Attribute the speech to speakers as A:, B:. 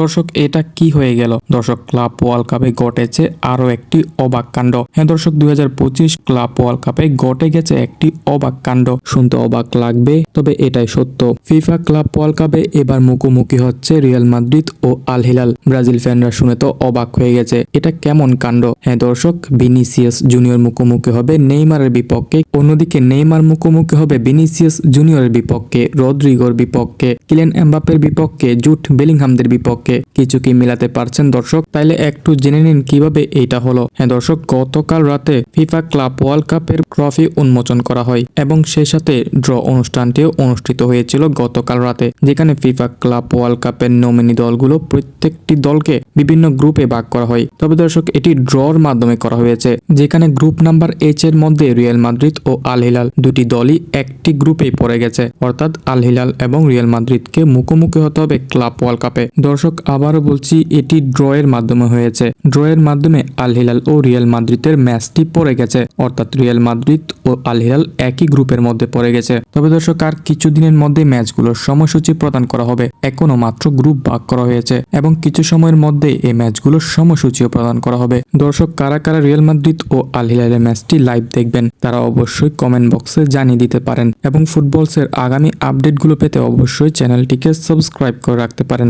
A: দর্শক, এটা কি হয়ে গেল? দর্শক, ক্লাব ওয়ার্ল্ড কাপে ঘটেছে আরও একটি অবাক কাণ্ড। হ্যাঁ দর্শক, দুই হাজার পঁচিশ ক্লাব ওয়ার্ল্ড কাপে ঘটে গেছে একটি অবাক কাণ্ড। শুনতে অবাক লাগবে, তবে এটাই সত্য। ফিফা ক্লাব ওয়ার্ল্ড কাপে এবার মুখোমুখি হচ্ছে রিয়াল মাদ্রিদ ও আল হিলাল। ব্রাজিল ফ্যানরা শুনে তো অবাক হয়ে গেছে, এটা কেমন কাণ্ড? হ্যাঁ দর্শক, ভিনিসিয়াস জুনিয়র মুখোমুখি হবে নেইমারের বিপক্ষে, অন্যদিকে নেইমার মুখোমুখি হবে ভিনিসিয়াস জুনিয়রের বিপক্ষে, রদ্রিগোর বিপক্ষে কিলেন এমবাপের বিপক্ষে, জুট বেলিংহামদের বিপক্ষে। Oke, কিছু কি মিলাতে পারছেন দর্শক? তাইলে একটু জেনে নিন কীভাবে এইটা হলো। হ্যাঁ দর্শক, গতকাল রাতে ফিফা ক্লাব ওয়ার্ল্ড কাপের ট্রফি উন্মোচন করা হয় এবং সেই সাথে ড্র অনুষ্ঠানটিও অনুষ্ঠিত হয়েছিল গতকাল রাতে, যেখানে ফিফা ক্লাব ওয়ার্ল্ড কাপের নমিনি দলগুলো প্রত্যেকটি দলকে বিভিন্ন গ্রুপে ভাগ করা হয়। তবে দর্শক, এটি ড্রর মাধ্যমে করা হয়েছে, যেখানে গ্রুপ নাম্বার এইচ এর মধ্যে রিয়াল মাদ্রিদ ও আল হিলাল দুটি দলই একটি গ্রুপেই পড়ে গেছে। অর্থাৎ আল হিলাল এবং রিয়াল মাদ্রিদকে মুখোমুখি হতে হবে ক্লাব ওয়ার্ল্ড কাপে। দর্শক আবারও বলছি, এটি ড্র এর মাধ্যমে হয়েছে। ড্র এর মাধ্যমে আল হিলাল ও রিয়াল মাদ্রিদের ম্যাচটি পড়ে গেছে। অর্থাৎ রিয়াল মাদ্রিদ ও আল হিলাল একই গ্রুপের মধ্যে পড়ে গেছে। তবে দর্শক, আর কিছুদিনের মধ্যে ম্যাচগুলোর সময়সূচি প্রদান করা হবে। এখনও মাত্র গ্রুপ ভাগ করা হয়েছে এবং কিছু সময়ের মধ্যে এই ম্যাচগুলোর সময়সূচিও প্রদান করা হবে। দর্শক, কারা কারা রিয়াল মাদ্রিদ ও আল হিলালের ম্যাচটি লাইভ দেখবেন, তারা অবশ্যই কমেন্ট বক্সে জানিয়ে দিতে পারেন এবং ফুটবলসের আগামী আপডেটগুলো পেতে অবশ্যই চ্যানেলটিকে সাবস্ক্রাইব করে রাখতে পারেন।